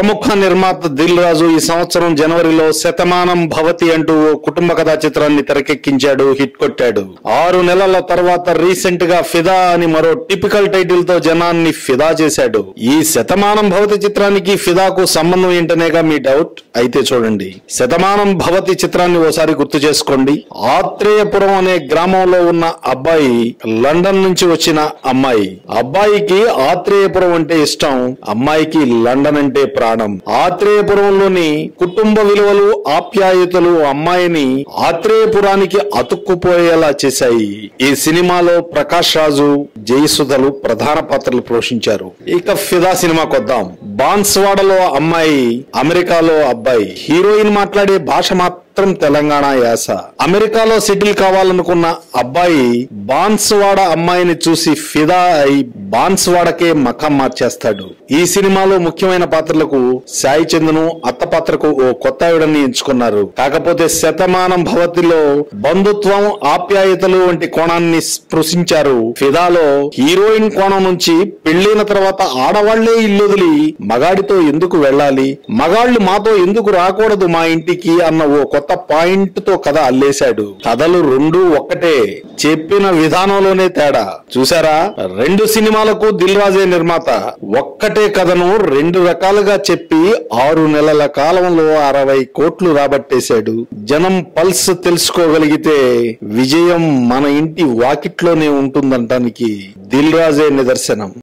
ప్రముఖ నిర్మాత దిల్ రాజు ఈ సంవత్సరం జనవరిలో శతమానం భవతి అంటూ ఓ కుటుంబ కథా చిత్రాన్ని తెరకెక్కించాడు హిట్ కొట్టాడు. ఆరు నెలల తర్వాత రీసెంట్గా ఫిదా అని మరో టిపికల్ టైటిల్తో జనాన్ని ఫిదా చేశాడు. ఈ శతమానం భవతి చిత్రానికి ఫిదాకు సంబంధం ఏంటనేగా మీ డౌట్? అయితే చూడండి. శతమానం భవతి చిత్రాన్ని ఓసారి గుర్తు చేసుకోండి. ఆత్రేయపురం అనే గ్రామంలో ఉన్న అబ్బాయి లండన్ నుంచి వచ్చిన అమ్మాయి. అబ్బాయికి ఆత్రేయపురం అంటే ఇష్టం అమ్మాయికి లండన్ అంటే ప్రాణం. ఆత్రేయపురంలోని కుటుంబ విలువలు ఆప్యాయతలు అమ్మాయిని ఆత్రేయపురానికి అతుక్కుపోయేలా చేశాయి. ఈ సినిమాలో ప్రకాష్ రాజు జయసుధలు ప్రధాన పాత్రలు పోషించారు. ఇక ఫిదా సినిమాకి వద్దాం. బాన్స్వాడలో అమ్మాయి అమెరికాలో అబ్బాయి. హీరోయిన్ మాట్లాడే భాష మాత్రం తెలంగాణ యాస. అమెరికాలో సెటిల్ కావాలనుకున్న అబ్బాయి బాన్స్వాడ అమ్మాయిని చూసి ఫిదా అయి బాన్స్వాడకే మఖం మార్చేస్తాడు. ఈ సినిమాలో ముఖ్యమైన పాత్రలకు సాయి చంద్ను అత్త పాత్రకు ఓ కొత్త ఆవిడని ఎంచుకున్నారు. కాకపోతే శతమానం భవతిలో బంధుత్వం ఆప్యాయతలు వంటి కోణాన్ని స్పృశించారు ఫిదాలో. హీరోయిన్ కోణం నుంచి పెళ్ళిన తర్వాత ఆడవాళ్ళే ఇల్లు వదిలి మగాడితో ఎందుకు వెళ్ళాలి? మగాళ్ళు మాతో ఎందుకు రాకూడదు మా ఇంటికి అన్న ఓ కొత్త కొత్త పాయింట్తో కథ అల్లేశాడు. కథలు రెండు ఒక్కటే. చెప్పిన విధానంలోనే తేడా. చూసారా రెండు సినిమాలకు దిల్ రాజే నిర్మాత. ఒక్కటే కథను రెండు రకాలుగా చెప్పి ఆరు నెలల కాలంలో అరవై కోట్లు రాబట్టేశాడు. జనం పల్స్ తెలుసుకోగలిగితే విజయం మన ఇంటి వాకిట్లోనే ఉంటుందంటానికి దిల్ రాజే నిదర్శనం.